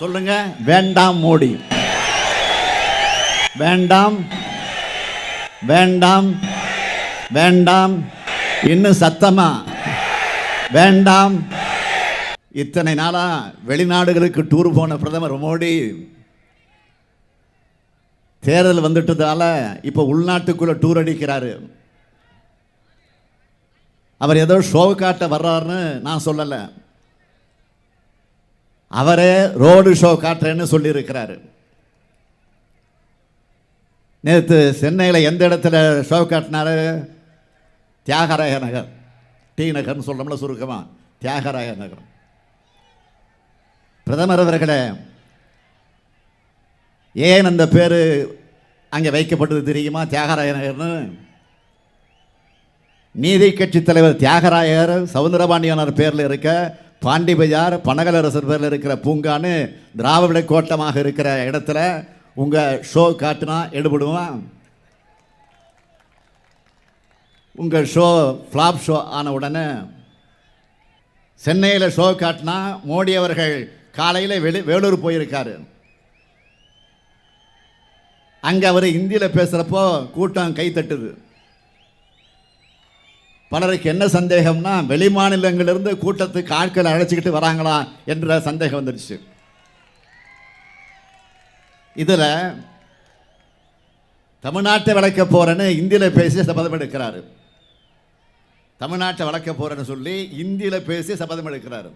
சொல்லுங்க. வேண்டாம் மோடி. வேண்டாம். வேண்டாம். வேண்டாம். இன்னும் சத்தமா? வேண்டாம். இத்தனை நாளா வெளிநாடுகளுக்கு டூர் போன பிரதமர் மோடி. தேர்தல் வந்துட்டதால இப்போ உள்நாட்டுக்குள்ள டூர் அடிக்கிறாரு. அவர் ஏதோ ஷோ காட்ட வர்றாருன்னு நான் சொல்லலை. அவரே ரோடு ஷோ காட்டுறேன்னு சொல்லியிருக்கிறாரு. நேற்று சென்னையில் எந்த இடத்துல ஷோ காட்டினாரு? தியாகராய நகர். டி நகர்னு சொல்கிறோம்ல சுருக்கமாக தியாகராய நகர். பிரதமர் அவர்களே ஏன் அந்த பேர் அங்கே வைக்கப்பட்டது தெரியுமா? தியாகராய நகர்னு. நீதி கட்சி தலைவர் தியாகராயர் சவுந்தரபாண்டியனார் பேரில் இருக்க பாண்டி பஜார் பனகலரசர் பேரில் இருக்கிற பூங்கான்னு திராவிட கோட்டமாக இருக்கிற இடத்துல உங்கள் ஷோ காட்டினா எடுபடுவோம் உங்கள் ஷோ ஃப்ளாப் ஷோ ஆன உடனே சென்னையில் ஷோ காட்டினா மோடி அவர்கள் காலையில் வெளி வேலூர் போயிருக்காரு. அங்கே அவர் இந்தியில் பேசுகிறப்போ கூட்டம் கை தட்டுது. பலருக்கு என்ன சந்தேகம்னா வெளி மாநிலங்களிலிருந்து கூட்டத்துக்கு ஆட்களை அழைச்சிக்கிட்டு வராங்களா என்ற சந்தேகம் வந்துடுச்சு இதில் தமிழ்நாட்டை வளர்க்க போகிறேன்னு இந்தியில் பேசி சபதம் எடுக்கிறாரு தமிழ்நாட்டை வளர்க்க போகிறேன்னு சொல்லி இந்தியில் பேசி சபதம் எடுக்கிறாரு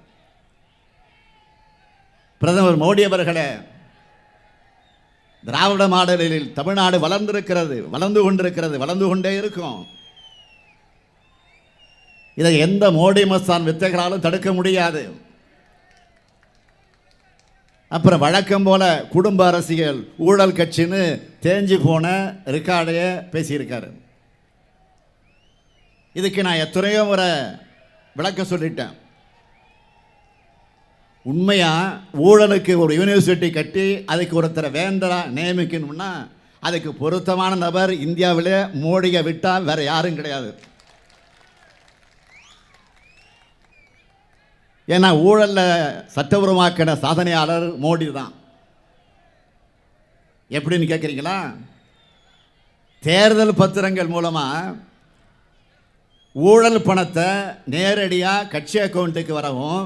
பிரதமர் மோடி அவர்களே திராவிட மாடலில் தமிழ்நாடு வளர்ந்திருக்கிறது வளர்ந்து கொண்டிருக்கிறது வளர்ந்து கொண்டே இருக்கும். இதை எந்த மோடி மஸ்தான் வித்தைகளாலும் தடுக்க முடியாது. அப்புறம் வழக்கம் போல குடும்ப அரசியல் ஊழல் கட்சின்னு தேஞ்சு போன ரெக்கார்டையே பேசியிருக்காரு. இதுக்கு நான் எத்தனையோ முறை விளக்க சொல்லிட்டேன். உண்மையா ஊழலுக்கு ஒரு யூனிவர்சிட்டி கட்டி அதுக்கு ஒருத்தரை வேண்டரா நியமிக்கணும்னா அதுக்கு பொருத்தமான நபர் இந்தியாவிலே மோடியை விட்டால் வேற யாரும் கிடையாது. ஏன்னா ஊழலில் சட்டபூர்வமாக்கின சாதனையாளர் மோடி தான். எப்படின்னு கேட்குறீங்களா தேர்தல் பத்திரங்கள் மூலமாக ஊழல் பணத்தை நேரடியாக கட்சி அக்கௌண்ட்டுக்கு வரவும்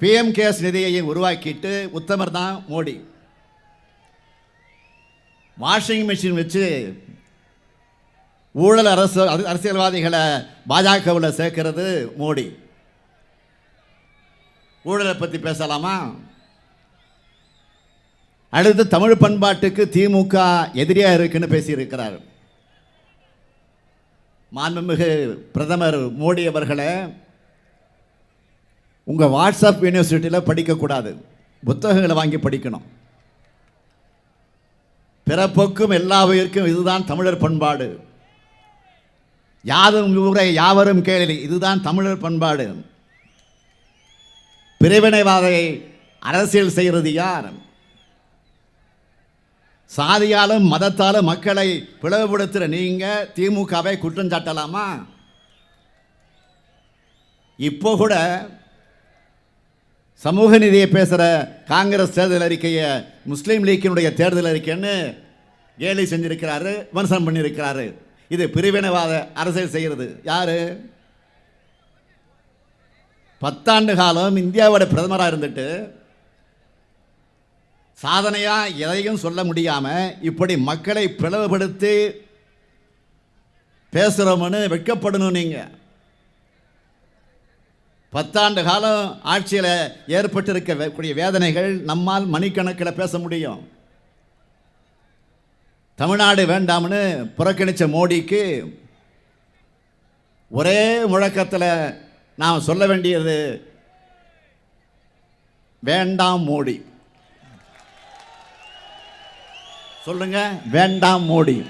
பிஎம் கேஸ் நிதியை உருவாக்கிட்டு உத்தமர் தான் மோடி. வாஷிங் மிஷின் வச்சு ஊழல் அரசு அரசியல்வாதிகளை பாஜகவில் சேர்க்கிறது மோடி. ஊழலை பற்றி பேசலாமா? அடுத்து தமிழ் பண்பாட்டுக்கு திமுக எதிரியாக இருக்குன்னு பேசியிருக்கிறார். மாண்புமிகு பிரதமர் மோடி அவர்களை உங்கள் வாட்ஸ்அப் யூனிவர்சிட்டியில் படிக்கக்கூடாது. புத்தகங்களை வாங்கி படிக்கணும். பிறப்புக்கும் எல்லா உயிருக்கும் இதுதான் தமிழர் பண்பாடு. யாதும் ஊரை யாவரும் கேளி இதுதான் தமிழர் பண்பாடு. பிரிவினைவாதை அரசியல் செய்கிறது யார்? சாதியாலும் மதத்தாலும் மக்களை பிளவுபடுத்துகிற நீங்கள் திமுகவை குற்றம் சாட்டலாமா? இப்போ கூட சமூக நீதியை பேசுகிற காங்கிரஸ் தேர்தல் அறிக்கையை முஸ்லீம் லீக்கினுடைய தேர்தல் அறிக்கைன்னு கேலி செஞ்சிருக்கிறாரு விமர்சனம் பண்ணியிருக்கிறாரு. இது பிரிவினைவாத அரசியல் செய்கிறது. யார்? பத்தாண்டு காலம் இந்தியாவோட பிரதமராக இருந்துட்டு சாதனையாக எதையும் சொல்ல முடியாமல் இப்படி மக்களை பிளவுபடுத்தி பேசுகிறோம்னு வெட்கப்படணும் நீங்கள் பத்தாண்டு காலம் ஆட்சியில் ஏற்பட்டிருக்கக்கூடிய வேதனைகள் நம்மால் மணிக்கணக்கில் பேச முடியும். தமிழ்நாடு வேண்டாம்னு புறக்கணித்த மோடிக்கு ஒரே முழக்கத்தில் நாம் சொல்ல வேண்டியது வேண்டாம் மோடி. சொல்லுங்க வேண்டாம் மோடி.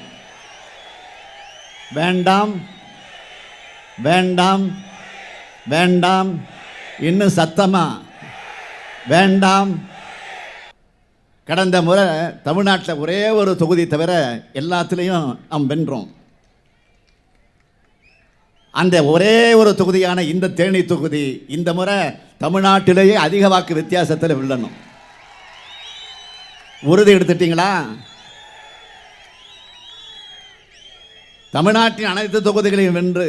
வேண்டாம் வேண்டாம் வேண்டாம் இன்னும் சத்தமா? வேண்டாம். கடந்த முறை தமிழ்நாட்டில் ஒரே ஒரு தொகுதி தவிர எல்லாத்துலேயும் நாம் வென்றோம். அந்த ஒரே ஒரு தொகுதியான இந்த தேனி தொகுதி இந்த முறை தமிழ்நாட்டிலேயே அதிக வாக்கு வித்தியாசத்தில் வில்லணும். உறுதி எடுத்துட்டீங்களா? தமிழ்நாட்டின் அனைத்து தொகுதிகளையும் வென்று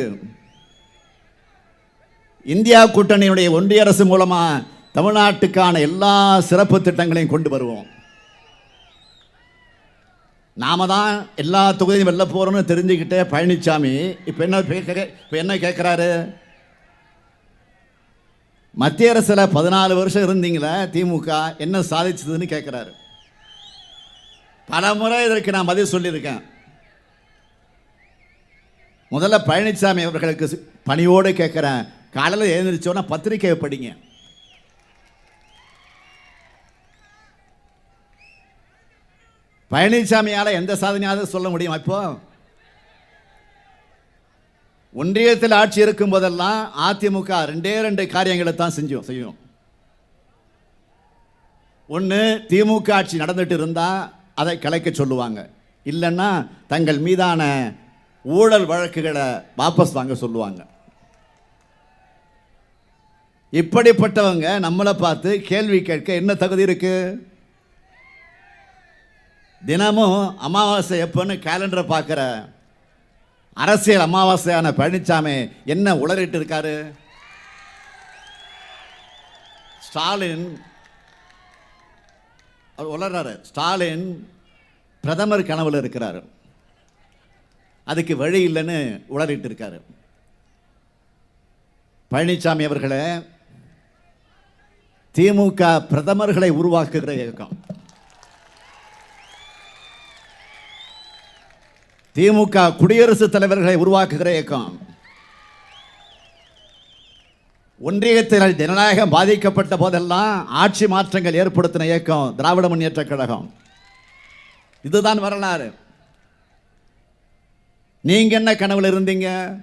இந்தியா கூட்டணியுடைய ஒன்றிய அரசு மூலமாக தமிழ்நாட்டுக்கான எல்லா சிறப்பு திட்டங்களையும் கொண்டு வருவோம். நாம தான் எல்லா தொகுதியும் வெளில போகிறோம்னு தெரிஞ்சுக்கிட்டே பழனிசாமி இப்போ என்ன இப்போ என்ன கேட்குறாரு மத்திய அரசில் பதினாலு வருஷம் இருந்தீங்களே திமுக என்ன சாதிச்சதுன்னு கேட்குறாரு பல முறை இதற்கு நான் பதில் சொல்லியிருக்கேன். முதல்ல பழனிசாமி அவர்களுக்கு பணியோடு கேட்குறேன் காலையில் எழுந்திரிச்சோன்னா பத்திரிக்கை படிங்க. பழனிசாமியால் எந்த சாதனையாவது சொல்ல முடியும் இப்போ? ஒன்றியத்தில் ஆட்சி இருக்கும் போதெல்லாம் அதிமுக ரெண்டே ரெண்டு காரியங்களை தான் செஞ்சோம் செய்யும். ஒன்று திமுக ஆட்சி நடந்துட்டு இருந்தால் அதை கலைக்க சொல்லுவாங்க. இல்லைன்னா தங்கள் மீதான ஊழல் வழக்குகளை வாபஸ் வாங்க சொல்லுவாங்க. இப்படிப்பட்டவங்க நம்மளை பார்த்து கேள்வி கேட்க என்ன தகுதி இருக்குது தினமும் அமாவாசை எப்போன்னு கேலண்டரை பார்க்குற அரசியல் அமாவாசையான பழனிசாமி என்ன உளறிட்டு இருக்காரு? ஸ்டாலின் அவர் உளறாரு ஸ்டாலின் பிரதமர் கனவில் இருக்கிறாரு. அதுக்கு வழி இல்லைன்னு உளறிட்டு இருக்காரு. பழனிசாமி அவர்களே திமுக பிரதமர்களை உருவாக்குகிற இயக்கம். திமுக குடியரசுத் தலைவர்களை உருவாக்குகிற இயக்கம். ஒன்றியத்தில் ஜனநாயகம் பாதிக்கப்பட்ட போதெல்லாம் ஆட்சி மாற்றங்கள் ஏற்படுத்தின இயக்கம் திராவிட முன்னேற்ற கழகம். இதுதான் வரலாறு. நீங்க என்ன கனவுல இருந்தீங்க?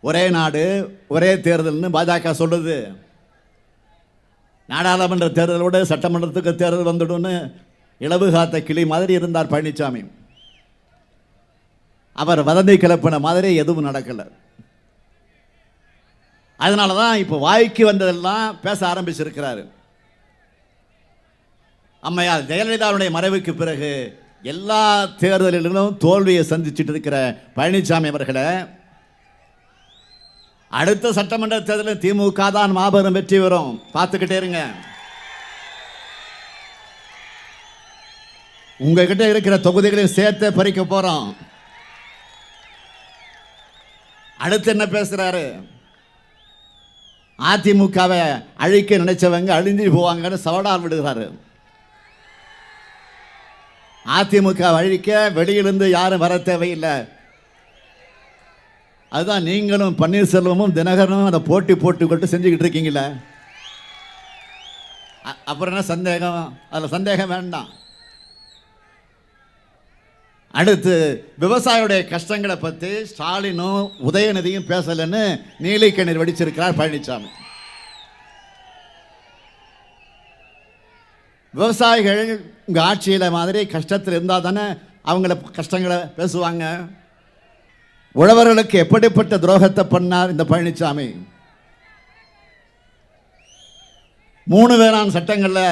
ஒரே நாடு ஒரே தேர்தல்னு பாஜக சொல்லுது. நாடாளுமன்ற தேர்தலோடு சட்டமன்றத்துக்கு தேர்தல் வந்துடும்னு இளவு காத்த கிளி மாதிரி இருந்தார் பழனிசாமி அவர் வதந்தி கிளப்பின மாதிரி எதுவும் நடக்கலை. அதனால தான் இப்போ வாய்க்கு வந்ததெல்லாம் பேச ஆரம்பிச்சிருக்கிறாரு. அம்மையார் ஜெயலலிதாவுடைய மறைவுக்கு பிறகு எல்லா தேர்தலிலும் தோல்வியை சந்திச்சுட்டு இருக்கிற பழனிசாமி அவர்களை அடுத்த சட்டமன்ற தேர்தலில் திமுக தான் மாபெரும் வெற்றி வரும் பார்த்துக்கிட்டே இருங்க. உங்ககிட்ட இருக்கிற தொகுதிகளையும் சேர்த்து பறிக்க போறோம். அடுத்து என்ன பேசுகிறாரு அதிமுகவை அழிக்க நினைச்சவங்க அழிஞ்சு போவாங்கன்னு சவடால் விடுகிறாரு. அதிமுக அழிக்க வெளியிலிருந்து யாரும் வர தேவையில்லை. அதுதான் நீங்களும் பன்னீர்செல்வமும் தினகரனும் அதை போட்டி போட்டுக்கிட்டு செஞ்சுக்கிட்டு இருக்கீங்களே அப்புறம் என்ன சந்தேகம்? அதில் சந்தேகம் வேண்டாம். அடுத்து விவசாயியுடைய கஷ்டங்களை பற்றி ஸ்டாலினும் உதயநிதியும் பேசலைன்னு நீலிக்கண்ணீர் வடிச்சிருக்கிறார் பழனிசாமி விவசாயிகள் உங்கள் ஆட்சியில் மாதிரி கஷ்டத்தில் இருந்தால் தானே அவங்கள கஷ்டங்களை பேசுவாங்க. உழவர்களுக்கு எப்படிப்பட்ட துரோகத்தை பண்ணார் இந்த பழனிசாமி மூணு வேளாண் சட்டங்களில்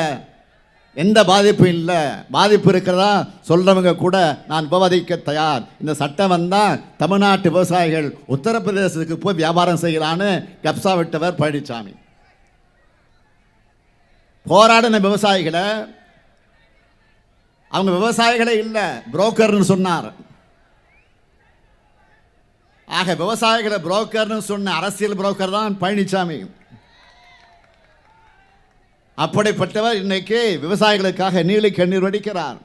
எந்த பாதிப்பும் இல்லை. பாதிப்பு இருக்கிறதா சொல்கிறவங்க கூட நான் விவாதிக்க தயார். இந்த சட்டம் வந்தால் தமிழ்நாட்டு விவசாயிகள் உத்தரப்பிரதேசத்துக்கு போய் வியாபாரம் செய்யலான்னு கப்சா விட்டவர் பழனிசாமி போராடின விவசாயிகளை அவங்க விவசாயிகளே இல்லை புரோக்கர்னு சொன்னார். ஆக விவசாயிகளை புரோக்கர்னு சொன்ன அரசியல் புரோக்கர் தான் பழனிசாமி அப்படிப்பட்டவர் இன்னைக்கு விவசாயிகளுக்காக நீலி கண்ணீர் வடிக்கிறார்.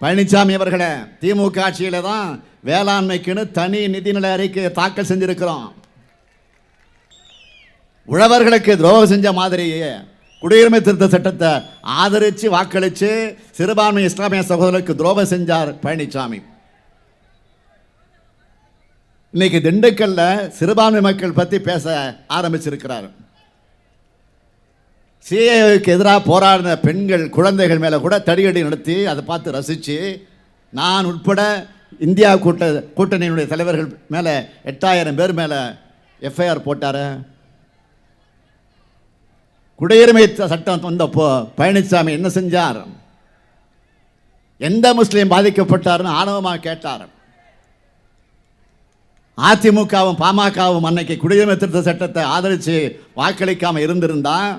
பழனிசாமி அவர்களே திமுக ஆட்சியில் தான் வேளாண்மைக்குன்னு தனி நிதிநிலை அறிக்கை தாக்கல் செஞ்சுருக்கிறோம். உழவர்களுக்கு துரோகம் செஞ்ச மாதிரியே குடியுரிமை திருத்த சட்டத்தை ஆதரித்து வாக்களித்து சிறுபான்மை இஸ்லாமிய சகோதரருக்கு துரோகம் செஞ்சார் பழனிசாமி இன்னைக்கு திண்டுக்கல்ல சிறுபான்மை மக்கள் பற்றி பேச ஆரம்பிச்சிருக்கிறார். சிஏவுக்கு எதிராக போராடின பெண்கள் குழந்தைகள் மேலே கூட தடியடி நடத்தி அதை பார்த்து ரசித்து நான் உட்பட இந்தியா கூட்ட கூட்டணியினுடைய தலைவர்கள் மேலே எட்டாயிரம் பேர் மேலே எஃப்ஐஆர் போட்டார். குடியுரிமை சட்டம் வந்தப்போ பழனிசாமி என்ன செஞ்சார்? எந்த முஸ்லீம் பாதிக்கப்பட்டார்னு ஆணவமாக கேட்டார். அதிமுகவும் பாமகவும் அன்னைக்கு குடியுரிமை திருத்த சட்டத்தை ஆதரித்து வாக்களிக்காமல் இருந்திருந்தால்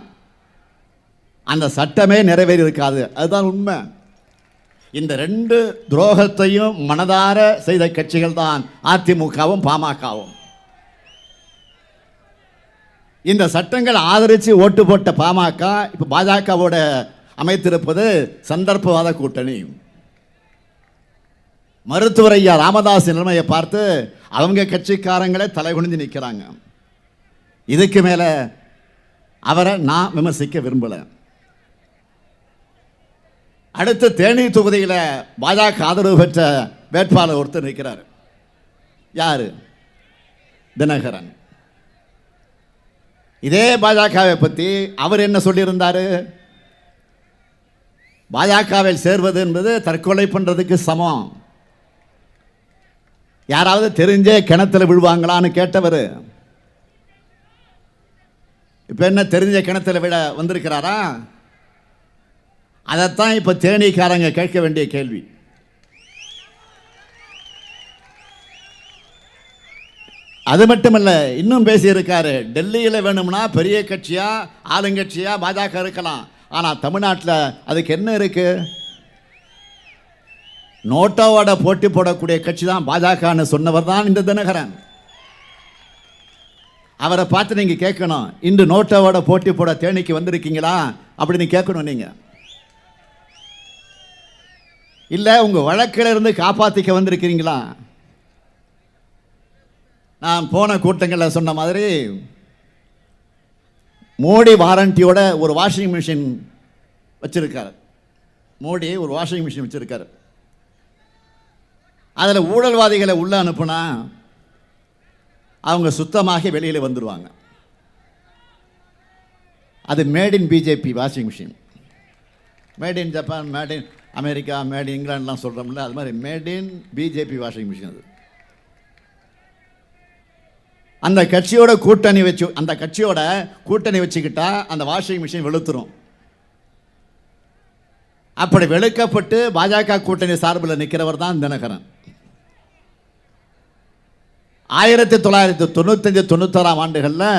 அந்த சட்டமே நிறைவேறி இருக்காது அதுதான் உண்மை. இந்த ரெண்டு துரோகத்தையும் மனதார செய்த கட்சிகள் தான் அதிமுகவும் பாமகவும். இந்த சட்டங்கள் ஆதரித்து ஓட்டு போட்ட பாமக இப்போ பாஜகவோட அமைத்திருப்பது சந்தர்ப்பவாத கூட்டணி. மருத்துவர் ஐயா ராமதாஸ் நிலைமையை பார்த்து அவங்க கட்சிக்காரங்களே தலைகுனிஞ்சு நிற்கிறாங்க இதுக்கு மேலே அவரை நான் விமர்சிக்க விரும்பலை. அடுத்து தேனி தொகுதியில் பாஜக ஆதரவு பெற்ற வேட்பாளர் ஒருத்தர் நிற்கிறார். யாரு? தினகரன். இதே பாஜகவை பற்றி அவர் என்ன சொல்லியிருந்தாரு? பாஜகவில் சேர்வது என்பது தற்கொலை பண்ணுறதுக்கு சமம். யாராவது தெரிஞ்சே கிணத்துல விழுவாங்களான்னு கேட்டவர். இப்போ என்ன தெரிஞ்ச கிணத்துல விட வந்திருக்கிறாரா? அதைத்தான் இப்போ தேனீக்காரங்க கேட்க வேண்டிய கேள்வி. அது மட்டுமல்ல இன்னும் பேசியிருக்காரு டெல்லியில் வேணும்னா பெரிய கட்சியாக ஆளுங்கட்சியாக பாஜக இருக்கலாம். ஆனால் தமிழ்நாட்டில் அதுக்கு என்ன இருக்கு? நோட்டோவோட போட்டி போடக்கூடிய கட்சி தான் பாஜகன்னு சொன்னவர் தான் இந்த தினகரன். அவரை பார்த்து நீங்கள் கேட்கணும் இன்று நோட்டோவோட போட்டி போட தேனிக்கு வந்திருக்கீங்களா? அப்படின்னு கேட்கணும் நீங்கள் இல்லை உங்கள் வழக்கில் இருந்து காப்பாற்றிக்க வந்திருக்கிறீங்களா? நான் போன கூட்டங்களில் சொன்ன மாதிரி மோடி வாரண்டியோட ஒரு வாஷிங் மிஷின் வச்சுருக்காரு. மோடி ஒரு வாஷிங் மிஷின் வச்சிருக்காரு. அதில் ஊழல்வாதிகளை உள்ளே அனுப்புனா அவங்க சுத்தமாக வெளியில் வந்துடுவாங்க அது made in BJP washing machine made in Japan made in America made in இங்கிலாந்துலாம் சொல்கிறோம்ல அது மாதிரி made in BJP washing machine அது. அந்த கட்சியோட கூட்டணி வச்சு அந்த கட்சியோட கூட்டணி வச்சுக்கிட்டா அந்த வாஷிங் மிஷின் வெளுத்துரும். அப்படி வெளுக்கப்பட்டு பாஜக கூட்டணி சார்பில் நிற்கிறவர் தான் தினகரன். ஆயிரத்தி தொள்ளாயிரத்தி தொண்ணூத்தஞ்சு தொண்ணூத்தாறாம் ஆண்டுகளில்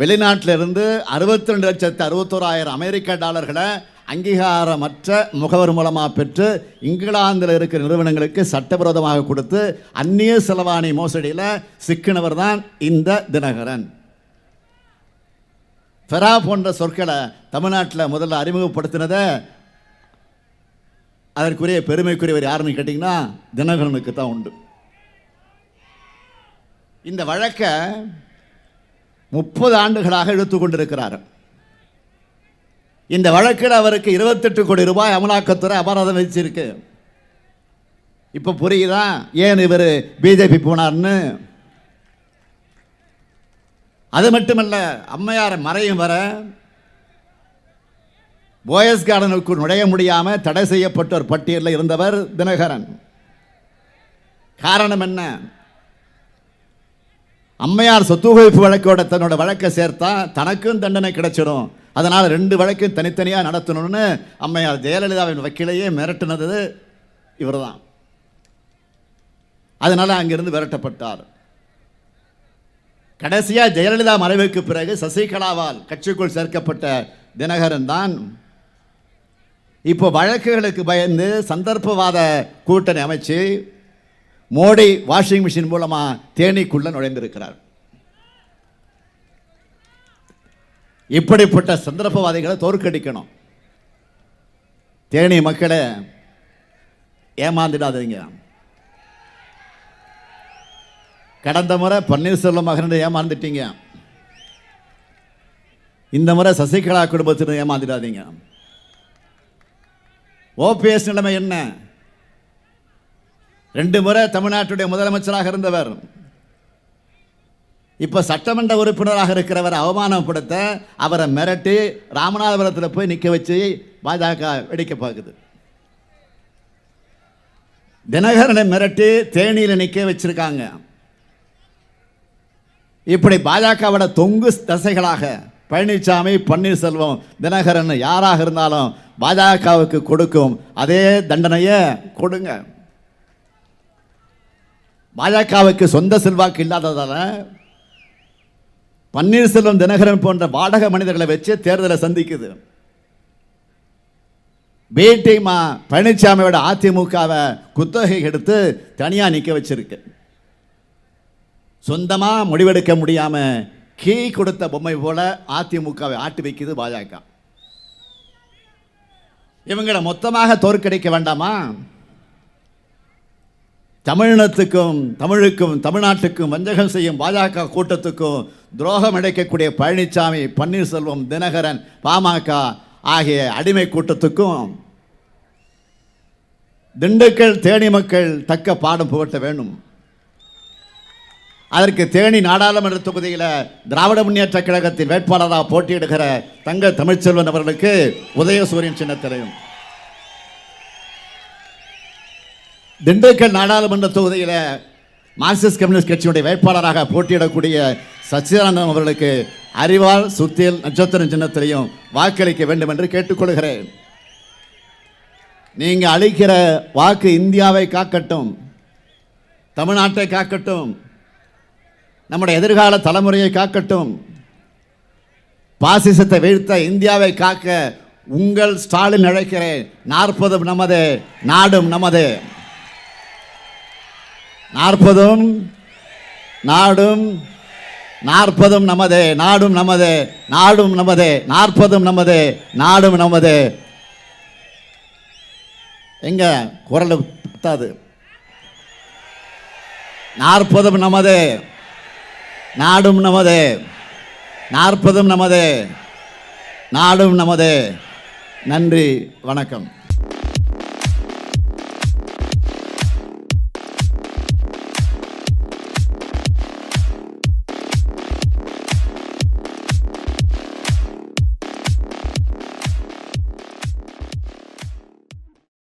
வெளிநாட்டிலிருந்து அறுபத்தி ரெண்டு லட்சத்து அறுபத்தோராயிரம் அமெரிக்க டாலர்களை அங்கீகாரமற்ற முகவர் மூலமாக பெற்று இங்கிலாந்தில் இருக்கிற நிறுவனங்களுக்கு சட்டவிரோதமாக கொடுத்து அந்நிய செலவாணி மோசடியில் சிக்கினவர் தான் இந்த தினகரன். ஃபெரா போன்ற சொற்களை தமிழ்நாட்டில் முதல்ல அறிமுகப்படுத்தினதை அதற்குரிய பெருமைக்குரியவர் யாருன்னு கேட்டிங்கன்னா தினகரனுக்கு தான் உண்டு. இந்த வழக்கை முப்பது ஆண்டுகளாக இழுத்து கொண்டிருக்கிறார்கள் இந்த வழக்கில் அவருக்கு இருபத்தெட்டு கோடி ரூபாய் அமலாக்கத்துறை அபராதம் வச்சிருக்கு இப்போ புரியுதா? ஏன் இவர் பிஜேபி போனார்னு? அது மட்டுமல்ல அம்மையார் மறையும் வர போயஸ் கார்டனுக்கு நுழைய முடியாமல் தடை செய்யப்பட்ட ஒரு பட்டியலில் இருந்தவர் தினகரன். காரணம் என்ன? அம்மையார் சொத்து குவிப்பு வழக்கோட தன்னோட வழக்கை சேர்த்தா தனக்கும் தண்டனை கிடைச்சிடும் அதனால் ரெண்டு வழக்கையும் தனித்தனியாக நடத்தணும்னு அம்மையார் ஜெயலலிதாவின் வக்கீலையே மிரட்டினது இவர்தான். அதனால் அங்கிருந்து விரட்டப்பட்டார். கடைசியாக ஜெயலலிதா மறைவுக்கு பிறகு சசிகலாவால் கட்சிக்குள் சேர்க்கப்பட்ட தினகரன் தான் இப்போ வழக்குகளுக்கு பயந்து சந்தர்ப்பவாத கூட்டணி அமைச்சு மோடி வாஷிங் மிஷின் மூலமாக தேனிக்குள்ளே நுழைந்திருக்கிறார். இப்படிப்பட்ட சந்தர்ப்பவாதிகளை தோற்கடிக்கணும். தேனி மக்களை ஏமாந்துடாதீங்க. கடந்த முறை பன்னீர்செல்வம் மகன் ஏமாந்துட்டீங்க. இந்த முறை சசிகலா குடும்பத்தினர் ஏமாந்துடாதீங்க. ஓபிஎஸ் நிலைமை என்ன? ரெண்டு முறை தமிழ்நாட்டுடைய முதலமைச்சராக இருந்தவர். இப்போ சட்டமன்ற உறுப்பினராக இருக்கிறவர் அவமானப்படுத்த அவரை மிரட்டி ராமநாதபுரத்தில் போய் நிற்க வச்சு பாஜக வெடிக்க பார்க்குது. தினகரனை மிரட்டி தேனியில் நிற்க வச்சிருக்காங்க. இப்படி பாஜகவோட தொங்கு தசைகளாக பழனிசாமி பன்னீர்செல்வம் தினகரன் யாராக இருந்தாலும் பாஜகவுக்கு கொடுக்கும் அதே தண்டனையை கொடுங்க. பாஜகவுக்கு சொந்த செல்வாக்கு இல்லாததால் பன்னீர்செல்வம் தினகரன் போன்ற வாடக மனிதர்களை வச்சு தேர்தலை சந்திக்குது. பேட்டிமா பழனிசாமியோட அதிமுகவை குத்தகை எடுத்து தனியாக நிற்க வச்சிருக்கு. சொந்தமாக முடிவெடுக்க முடியாமல் கீ கொடுத்த பொம்மை போல அதிமுகவை ஆட்டி வைக்குது பாஜக. இவங்களை மொத்தமாக தோற்கடிக்க வேண்டாமா? தமிழினத்துக்கும் தமிழுக்கும் தமிழ்நாட்டுக்கும் வஞ்சகம் செய்யும் பாஜக கூட்டத்துக்கும் துரோகம் இழைக்கக்கூடிய பழனிசாமி பன்னீர்செல்வம் தினகரன் பாமக ஆகிய அடிமை கூட்டத்துக்கும் திண்டுக்கல் தேனி மக்கள் தக்க பாடம் புகட்ட வேண்டும். அதற்கு தேனி நாடாளுமன்ற தொகுதியில் திராவிட முன்னேற்ற கழகத்தின் வேட்பாளராக போட்டியிடுகிற தங்க தமிழ்ச்செல்வன் அவர்களுக்கு உதயசூரியன் சின்னத்திலையும் திண்டுக்கல் நாடாளுமன்ற தொகுதியில் மார்க்சிஸ்ட் கம்யூனிஸ்ட் கட்சியுடைய வேட்பாளராக போட்டியிடக்கூடிய சச்சிதானந்தம் அவர்களுக்கு அறிவால் சுத்தியல் நட்சத்திரம் சின்னத்திலையும் வாக்களிக்க வேண்டும் என்று கேட்டுக்கொள்கிறேன். நீங்கள் அளிக்கிற வாக்கு இந்தியாவை காக்கட்டும் தமிழ்நாட்டை காக்கட்டும் நம்முடைய எதிர்கால தலைமுறையை காக்கட்டும் பாசிசத்தை வீழ்த்த இந்தியாவை காக்க உங்கள் ஸ்டாலின் அழைக்கிறேன். நாற்பதும் நமது நாடும் நமது. நாற்பதும் நாடும் நாற்பதும் நமது நாடும் நமது நாடும் நமது நாற்பதும் நமது நாடும் நமது. எங்க குரல் பத்தாது நாற்பதும் நமது நாடும் நமதே நாற்பதும் நமது நாடும் நமது. நன்றி வணக்கம்.